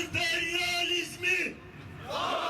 emperyalizmi Türkiye'den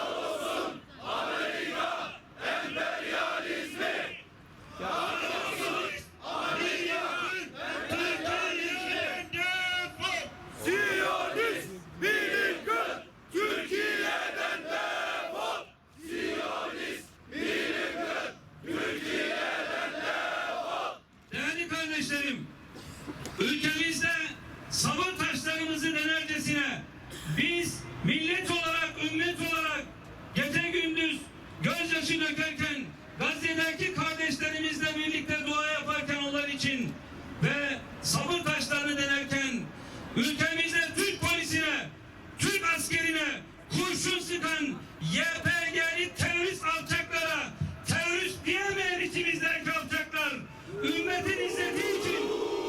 kurşun sıkan YPG'li terörist alçaklara terörist diyemeyen içimizdeki alçaklar ümmetin izzeti için,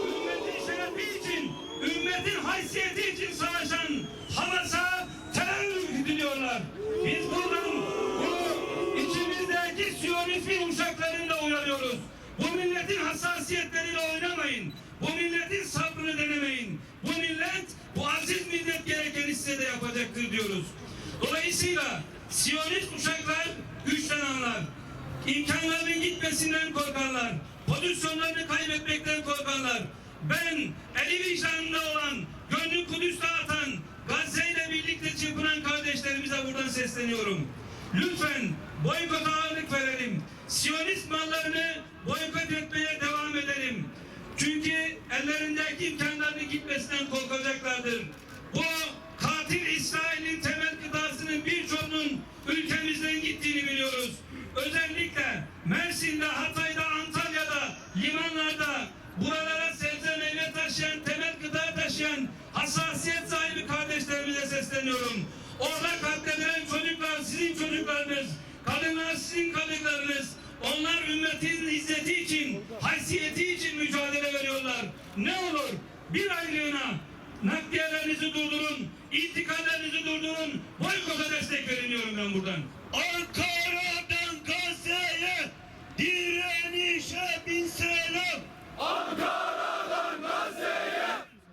ümmetin şerefi için, ümmetin haysiyeti için savaşan Hamas'a terör diliyorlar. Biz buradan bu içimizdeki siyonizmin uşaklarını da uyarıyoruz. Bu milletin hassasiyetleriyle oynamayın. Bu milletin sabrını denemeyin. Dolayısıyla Siyonist uşaklar güçten anlar. İmkanlarının gitmesinden korkarlar. Pozisyonlarını kaybetmekten korkarlar. Ben eli vicdanında olan, gönlü Kudüs'te atan, Gazze ile birlikte çırpınan kardeşlerimize buradan sesleniyorum. Lütfen boykota ağırlık verelim. Siyonist mallarını boykot etmeye devam edelim. Çünkü ellerindeki imkanların gitmesinden korkacaklardır. Buralara sebze meyve taşıyan, temel gıda taşıyan hassasiyet sahibi kardeşlerimize sesleniyorum. Orada katledilen çocuklar sizin çocuklarınız, kadınlar sizin kadınlarınız. Onlar ümmetin izzeti için, haysiyeti için mücadele veriyorlar. Ne olur bir aylığına nakliyelerinizi durdurun, intikallerinizi durdurun, boykota destek verin diyorum ben buradan. Ankara'dan Gazze'ye direnişe bin selam. Ankara'dan Gazze'ye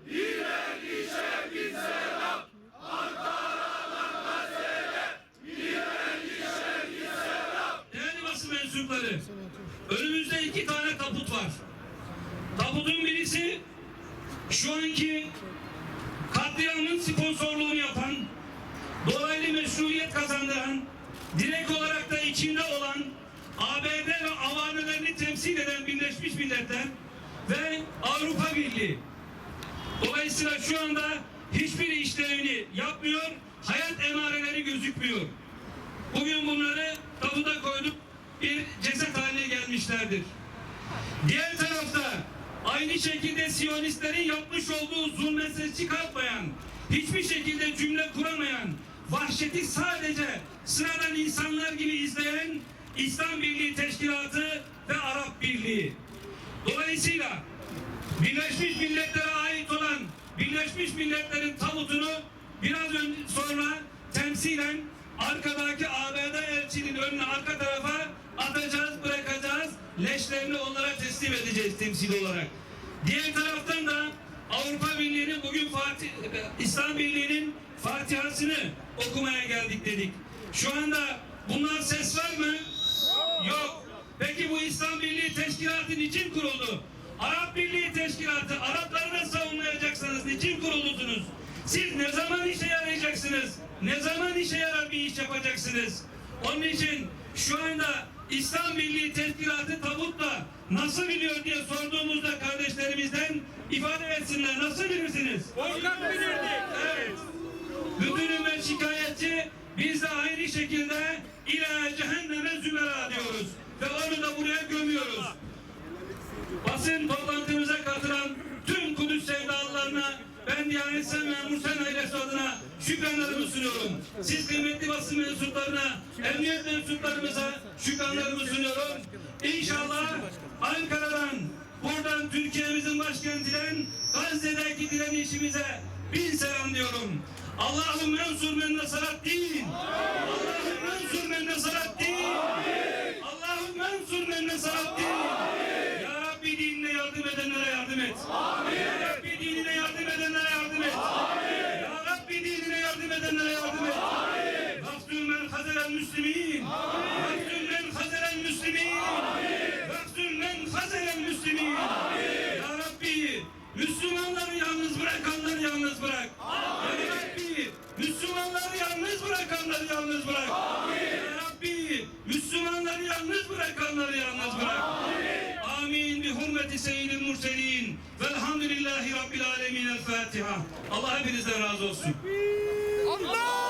direnişe bin selam. Değerli basın mensupları, önümüzde iki tane tabut var. Tabutun birisi şu anki katliamın sponsorluğunu yapan, dolaylı meşruiyet kazandıran, direkt olarak da içinde olan ABD ve avanelerini temsil eden Birleşmiş Milletler ve Avrupa Birliği. Dolayısıyla şu anda hiçbir işlevini yapmıyor, hayat emareleri gözükmüyor. Bugün bunları tabuda koyduk bir ceset haline gelmişlerdir. Diğer tarafta aynı şekilde Siyonistlerin yapmış olduğu zulme ses çıkartmayan, hiçbir şekilde cümle kuramayan, vahşeti sadece sıradan insanlar gibi izleyen İslam Birliği Teşkilatı ve Arap Birliği. Dolayısıyla Birleşmiş Milletler'e ait olan Birleşmiş Milletler'in tabutunu biraz önce sonra temsilen arkadaki ABD elçinin önüne arka tarafa atacağız, bırakacağız. Leşlerini onlara teslim edeceğiz temsil olarak. Diğer taraftan da Avrupa Birliği'nin bugün Fatih, İslam Birliği'nin Fatihasını okumaya geldik dedik. Şu anda bundan ses var mı? Yok. Peki bu İslam Birliği Teşkilatı niçin kuruldu? Arap Birliği Teşkilatı, Arapları da savunmayacaksanız niçin kuruldunuz? Siz ne zaman işe yarayacaksınız? Ne zaman işe yarar bir iş yapacaksınız? Onun için şu anda İslam Birliği Teşkilatı tabutla nasıl biliyor diye sorduğumuzda kardeşlerimizden ifade etsinler. Nasıl bilirsiniz? Korkak bilirdik. Evet. Bütün ümmet şikayetçi biz de aynı şekilde ila cehenneme zümera diyoruz. Ve onu da buraya gömüyoruz. Basın toplantımıza katılan tüm Kudüs sevdalılarına ben Diyanet Sen Memur Sen ailesi adına şükranlarımı sunuyorum. Siz kıymetli basın mensuplarına, emniyet mensuplarımıza şükranlarımı sunuyorum. İnşallah Ankara'dan, buradan Türkiye'mizin başkentinden Gazze'deki direnişimize bin selam diyorum. Allah'ım mensur men nasarat din. Allah'ım mensur men nasarat din. Allah'ım mensur men nasarat din. Ya Rabbi dinine yardım edenlere yardım et. Et. Ya Rabbi Müslümanları yalnız bırak. Ya Rabbi Müslümanları yalnız bırakanları yalnız bırak. Amin. Bi hurmeti seyyidil murselin. Velhamdülillahi Rabbil alemin. El Fatiha. Allah hepinizden razı olsun. Allah!